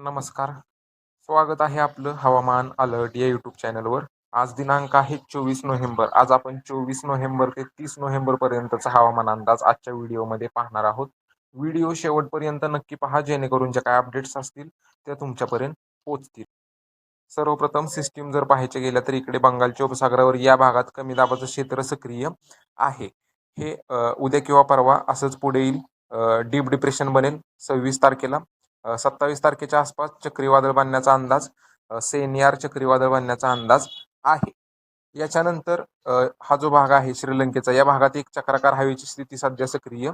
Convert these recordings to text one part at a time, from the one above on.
नमस्कार. स्वागत आहे आपलं हवामान अलर्ट या यूट्यूब चॅनलवर. आज दिनांक आहे चोवीस नोव्हेंबर. आज आपण चोवीस नोव्हेंबर ते तीस नोव्हेंबर पर्यंतचा हवामान अंदाज आजच्या व्हिडिओमध्ये पाहणार आहोत. व्हिडिओ शेवटपर्यंत नक्की पहा जेणेकरून ज्या काय अपडेट्स असतील त्या तुमच्यापर्यंत पोचतील सर्वप्रथम सिस्टीम जर पाहायचे गेल्या तर इकडे बंगालच्या उपसागरावर या भागात कमी दाबाचं क्षेत्र सक्रिय आहे. हे उद्या किंवा परवा असंच पुढे येईल. डीप डिप्रेशन बनेल. सव्वीस तारखेला. सत्तावीस तारखेच्या आसपास चक्रीवादळ बनण्याचा अंदाज सेनियार चक्रीवादळ बनण्याचा अंदाज आहे. याच्यानंतर हा जो भाग आहे श्रीलंकेचा या भागात एक चक्राकार हवेची स्थिती सध्या सक्रिय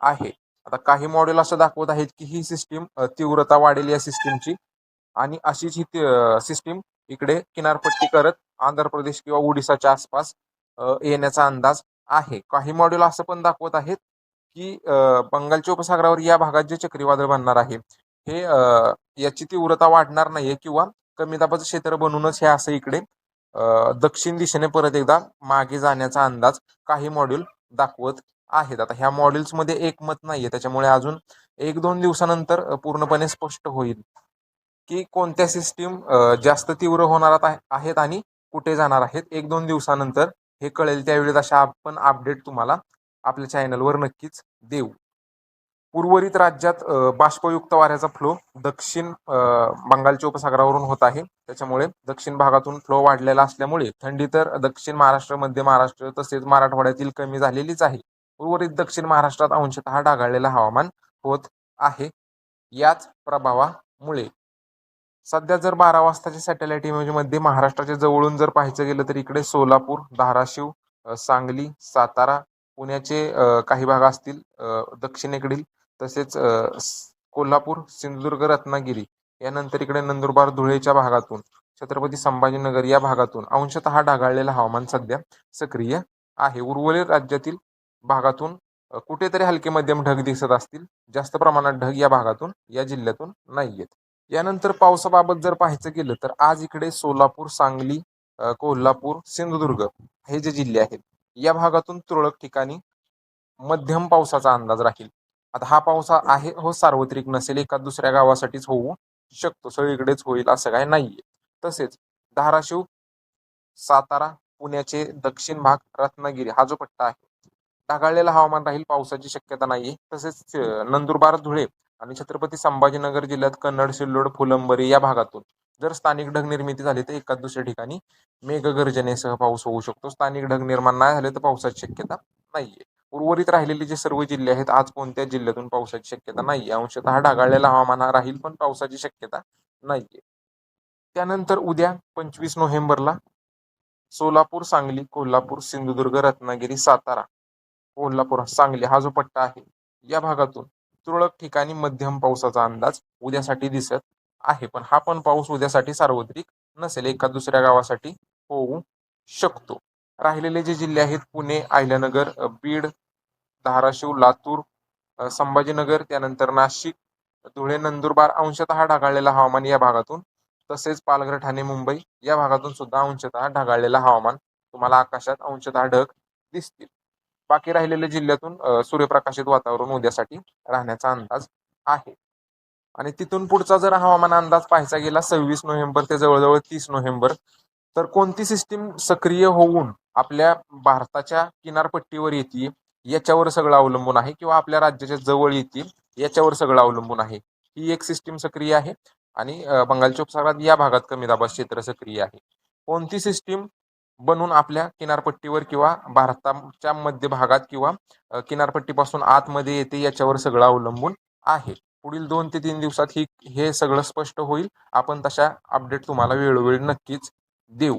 आहे. आता काही मॉडेल असं दाखवत आहेत की ही सिस्टीम तीव्रता वाढेल या सिस्टीमची आणि अशीच ही सिस्टीम इकडे किनारपट्टी करत आंध्र प्रदेश किंवा ओडिसाच्या आसपास येण्याचा अंदाज आहे. काही मॉडेल असं पण दाखवत आहेत की बंगालच्या उपसागरावर या भागात जे चक्रीवादळ बनणार आहे हे याची तीव्रता वाढणार नाहीये किंवा कमी दाबाचं क्षेत्र बनूनच हे असं इकडे दक्षिण दिशेने परत एकदा मागे जाण्याचा अंदाज काही मॉड्यूल दाखवत आहेत. आता ह्या मॉड्यूल्समध्ये एकमत नाहीये. त्याच्यामुळे अजून एक दोन दिवसानंतर पूर्णपणे स्पष्ट होईल की कोणत्या सिस्टीम जास्त तीव्र होणार आहेत आणि कुठे जाणार आहेत. एक दोन दिवसानंतर हे कळेल. त्यावेळी अशा आपण अपडेट तुम्हाला आपल्या चॅनलवर नक्कीच देऊ. उर्वरित राज्यात बाष्पयुक्त वाऱ्याचा फ्लो दक्षिण बंगालच्या उपसागरावरून होत आहे. त्याच्यामुळे दक्षिण भागातून फ्लो वाढलेला असल्यामुळे थंडी तर दक्षिण महाराष्ट्र मध्य महाराष्ट्र तसेच मराठवाड्यातील कमी झालेलीच आहे. उर्वरित दक्षिण महाराष्ट्रात अंशतः ढगाळलेलं हवामान होत आहे. याच प्रभावामुळे सध्या जर बारा वाजताच्या सॅटेलाइट इमेजमध्ये महाराष्ट्राच्या जवळून जर पाहायचं गेलं तर इकडे सोलापूर धाराशिव सांगली सातारा पुण्याचे काही भाग असतील दक्षिणेकडील तसेच कोल्हापूर सिंधुदुर्ग रत्नागिरी यानंतर इकडे नंदुरबार धुळेच्या भागातून छत्रपती संभाजीनगर या भागातून अंशतः ढगाळलेलं हवामान सध्या सक्रिय आहे. उर्वरित राज्यातील भागातून कुठेतरी हलके मध्यम ढग दिसत असतील. जास्त प्रमाणात ढग या भागातून या जिल्ह्यातून नाही आहेत यानंतर पावसाबाबत जर पाहायचं गेलं तर आज इकडे सोलापूर सांगली कोल्हापूर सिंधुदुर्ग हे जे जिल्हे आहेत या भागातून तुरळक ठिकाणी मध्यम पावसाचा अंदाज राहील. आता हा पाऊस हा आहे हो सार्वत्रिक नसेल एका दुसऱ्या गावासाठीच होऊ शकतो सगळीकडेच होईल असं काय नाहीये. तसेच धाराशिव सातारा पुण्याचे दक्षिण भाग रत्नागिरी हा जो पट्टा आहे ढगाळलेलं हवामान राहील पावसाची शक्यता नाहीये. तसेच नंदुरबार धुळे आणि छत्रपती संभाजीनगर जिल्ह्यात कन्नड सिल्लोड फुलंबरी या भागातून जर स्थानिक ढग निर्मिती झाली तर एकाच दुसऱ्या ठिकाणी मेघगर्जनेसह पाऊस होऊ शकतो. स्थानिक ढग निर्माण नाही झाले तर पावसाची शक्यता नाहीये. उर्वरित राहिलेले जे सर्व जिल्हे आहेत आज कोणत्या जिल्ह्यातून पावसाची शक्यता नाहीये. अंशतः ढगाळलेला हवामान राहील पण पावसाची शक्यता नाहीये. त्यानंतर उद्या पंचवीस नोव्हेंबरला सोलापूर सांगली कोल्हापूर सिंधुदुर्ग रत्नागिरी सातारा कोल्हापूर सांगली हा जो पट्टा आहे या भागातून तुरळक ठिकाणी मध्यम पावसाचा अंदाज उद्यासाठी दिसत आहे. पण हा पण पाऊस उद्यासाठी सार्वत्रिक नसेल एका दुसऱ्या गावासाठी होऊ शकतो. राहिलेले जे जिल्हे आहेत पुणे अहिल्यानगर बीड धाराशिव लातूर संभाजीनगर त्यानंतर नाशिक धुळे नंदुरबार अंशतः ढगाळलेलं हवामान या भागातून. तसेच पालघर ठाणे मुंबई या भागातून सुद्धा अंशतः ढगाळलेलं हवामान तुम्हाला आकाशात अंशतः ढग दिसतील. बाकी राहिलेल्या जिल्ह्यातून सूर्यप्रकाशित वातावरण उद्यासाठी राहण्याचा अंदाज आहे. आणि तिथून पुढचा जर हवामान अंदाज पाहायचा गेला सव्वीस नोव्हेंबर ते जवळजवळ तीस नोव्हेंबर तर कोणती सिस्टीम सक्रिय होऊन आपल्या भारताच्या किनारपट्टीवर येते याच्यावर सगळं अवलंबून आहे किंवा आपल्या राज्याच्या जवळ येतील याच्यावर सगळं अवलंबून आहे. ही एक सिस्टीम सक्रिय आहे आणि बंगालच्या उपसागरात या भागात कमी दाबा क्षेत्र सक्रिय आहे. कोणती सिस्टीम बनून आपल्या किनारपट्टीवर किंवा भारताच्या मध्य भागात किंवा किनारपट्टीपासून आतमध्ये येते याच्यावर सगळं अवलंबून आहे. पुढील दोन ते तीन दिवसात ही हे सगळं स्पष्ट होईल. आपण तशा अपडेट तुम्हाला वेळोवेळी नक्कीच देऊ.